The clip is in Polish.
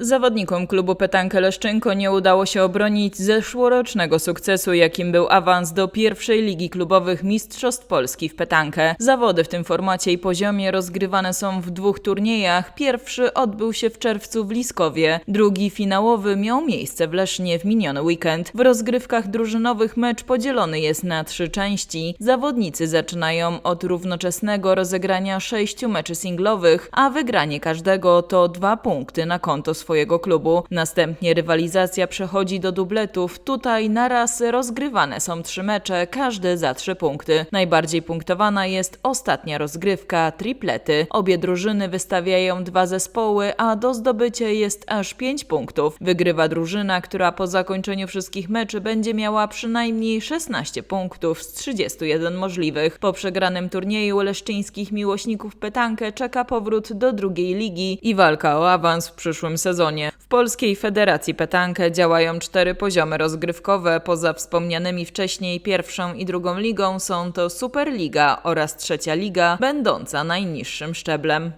Zawodnikom klubu Petankę Leszczynko nie udało się obronić zeszłorocznego sukcesu, jakim był awans do pierwszej ligi klubowych Mistrzostw Polski w Petankę. Zawody w tym formacie i poziomie rozgrywane są w dwóch turniejach. Pierwszy odbył się w czerwcu w Liskowie, drugi finałowy miał miejsce w Lesznie w miniony weekend. W rozgrywkach drużynowych mecz podzielony jest na trzy części. Zawodnicy zaczynają od równoczesnego rozegrania sześciu meczy singlowych, a wygranie każdego to dwa punkty na konto swojego klubu. Następnie rywalizacja przechodzi do dubletów. Tutaj na raz rozgrywane są trzy mecze, każdy za trzy punkty. Najbardziej punktowana jest ostatnia rozgrywka, triplety. Obie drużyny wystawiają dwa zespoły, a do zdobycia jest aż pięć punktów. Wygrywa drużyna, która po zakończeniu wszystkich meczy będzie miała przynajmniej 16 punktów z 31 możliwych. Po przegranym turnieju leszczyńskich miłośników petankę czeka powrót do drugiej ligi i walka o awans w przyszłym sezonie. W Polskiej Federacji Petankę działają cztery poziomy rozgrywkowe. Poza wspomnianymi wcześniej pierwszą i drugą ligą są to Superliga oraz trzecia liga, będąca najniższym szczeblem.